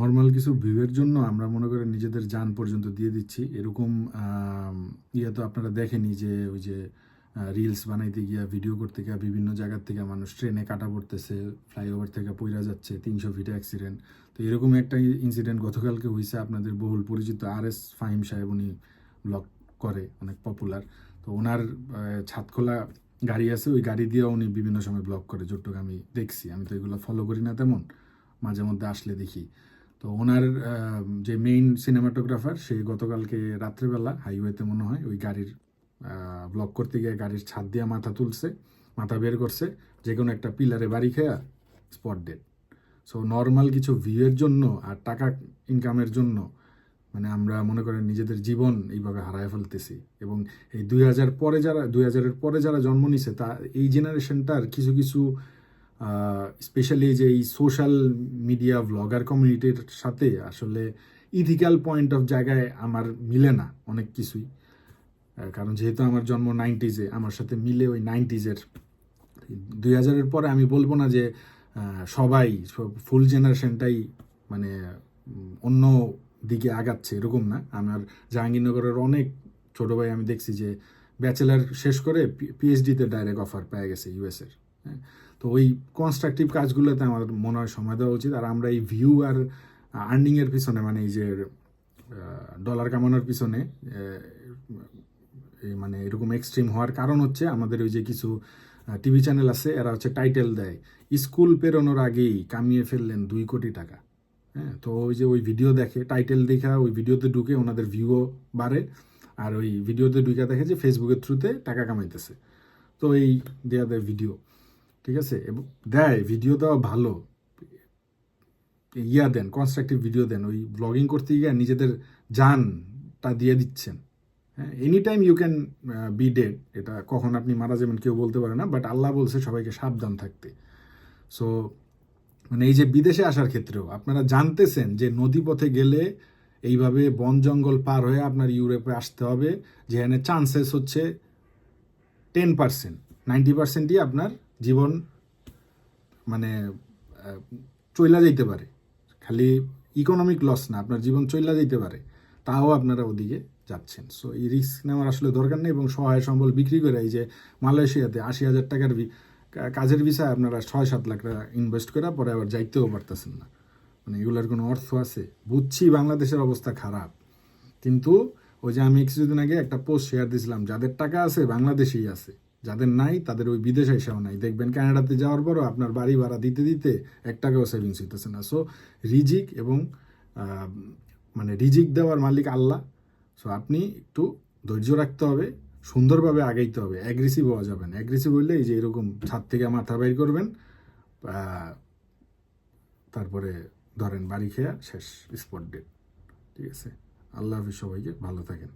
Normal কিছু ভিউয়ের জন্য আমরা মনে করেন নিজেদের যান পর্যন্ত দিয়ে দিচ্ছি। এরকম ইয়ে তো আপনারা দেখেনি যে ওই যে রিলস বানাইতে গিয়া ভিডিও করতে গিয়া বিভিন্ন জায়গার থেকে মানুষ ট্রেনে কাটা পড়তেছে ফ্লাইওভার থেকে পইরা যাচ্ছে, তিনশো ফিটে অ্যাক্সিডেন্ট তো এরকম একটা ইনসিডেন্ট গতকালকে হয়েছে আপনাদের বহুল পরিচিত আর এস ফাহিম সাহেব উনি ব্লগ করে, অনেক পপুলার তো ওনার ছাদখোলা গাড়ি আছে, ওই গাড়ি দিয়েও উনি বিভিন্ন সময় ব্লগ করে, যতটুকু আমি দেখছি। আমি তো এগুলো ফলো করি না তেমন, মাঝে মধ্যে আসলে দেখি। তো ওনার যে মেইন সিনেমাটোগ্রাফার সে গতকালকে রাত্রেবেলা হাইওয়েতে মনে হয় ওই গাড়ির ব্লক করতে গিয়ে গাড়ির ছাদ দিয়ে মাথা তুলছে, মাথা বের করছে, যে কোনো একটা পিলারে বাড়ি খেয়া স্পট ডেট সো নর্মাল কিছু ভিউয়ের জন্য আর টাকা ইনকামের জন্য মানে আমরা মনে করেন নিজেদের জীবন এইভাবে হারায় ফেলতেছি। এবং এই দুই হাজার পরে যারা, দুই হাজারের পরে যারা জন্ম নিছে, তা, এই জেনারেশনটার কিছু কিছু স্পেশালি যে এই সোশ্যাল মিডিয়া ব্লগার কমিউনিটির সাথে আসলে ইথিক্যাল পয়েন্ট অফ জায়গায় আমার মিলে না অনেক কিছুই। কারণ যেহেতু আমার জন্ম নাইনটিজে আমার সাথে মিলে ওই নাইনটিজের দুই হাজারের পরে আমি বলব না যে সবাই ফুল জেনারেশনটাই মানে অন্য দিকে আগাচ্ছে এরকম না। আমার জাহাঙ্গীরনগরের অনেক ছোট ভাই আমি দেখছি যে ব্যাচেলার শেষ করে পিএইচডিতে ডাইরেক্ট অফার পেয়ে গেছে ইউএসের হ্যাঁ তো ওই কনস্ট্রাকটিভ কাজগুলোতে আমার মনে হয় সময় দেওয়া উচিত। আর আমরা এই ভিউ আর আর্নিংয়ের পিছনে মানে এই যে ডলার কামানোর পিছনে মানে এরকম এক্সট্রিম হওয়ার কারণ হচ্ছে আমাদের ওই যে কিছু টিভি চ্যানেল আছে, এরা হচ্ছে টাইটেল দেয়, স্কুল পেরোনোর আগেই কামিয়ে ফেললেন দুই কোটি টাকা। হ্যাঁ তো ওই যে ওই ভিডিও দেখে টাইটেল দেখা, ওই ভিডিওতে ঢুকে ওনাদের ভিউও বাড়ে, আর ওই ভিডিওতে ঢুকে দেখে যে ফেসবুকের থ্রুতে টাকা কামাইতেছে। তো এই দেয়া দেয় ভিডিও ঠিক আছে? এবং, দেয় ভিডিও দেওয়া ভালো। ইয়া দেন কনস্ট্রাকটিভ ভিডিও দেন, ওই ব্লগিং করতে গিয়ে নিজেদের জানটা দিয়ে দিচ্ছেন। হ্যাঁ any time you can be dead এটা কখন আপনি মারা যাবেন কেউ বলতে পারে না বাট আল্লাহ বলছে সবাইকে সাবধান থাকতে। সো মানে এই যে বিদেশে আসার ক্ষেত্রেও আপনারা জানতেছেন যে নদীপথে গেলে এইভাবে বন জঙ্গল পার হয়ে আপনার ইউরোপে আসতে হবে, যেখানে চান্সেস হচ্ছে টেন পার্সেন্ট নাইনটি পার্সেন্টই আপনার জীবন মানে চইলা যাইতে পারে। খালি ইকোনমিক লস না, আপনার জীবন চইলা যাইতে পারে। তাও আপনারা ওদিকে যাচ্ছেন। সো এই রিস্ক নেওয়ার আসলে দরকার নেই এবং সহায় সম্বল বিক্রি করে এই যে মালয়েশিয়াতে আশি হাজার টাকার কাজের ভিসায় আপনারা ছয় সাত লাখ টাকা ইনভেস্ট করে পরে আবার যাইতেও পারতেছেন না। মানে এগুলোর কোনো অর্থ আছে? বুঝছি বাংলাদেশের অবস্থা খারাপ। কিন্তু ওই যে আমি কিছুদিন আগে একটা পোস্ট শেয়ার দিয়েছিলাম যাদের টাকা আছে বাংলাদেশেই আছে। যাদের নাই, তাদের ওই বিদেশে এসেও নাই। দেখবেন কানাডাতে যাওয়ার পরও আপনার বাড়ি ভাড়া দিতে দিতে এক টাকাও সেভিংস হইতেছে না। সো রিজিক এবং মানে রিজিক দেওয়ার মালিক আল্লাহ। সো আপনি একটু ধৈর্য রাখতে হবে, সুন্দরভাবে আগাইতে হবে। অ্যাগ্রেসিভ হওয়া যাবেন অ্যাগ্রেসিভ হইলে এই যে এরকম ছাদ থেকে মাথা বাইর করবেন তারপরে ধরেন বাড়ি খেয়া শেষ স্পট ডেট ঠিক আছে? আল্লাহ হাফিজ সবাইকে ভালো থাকেন।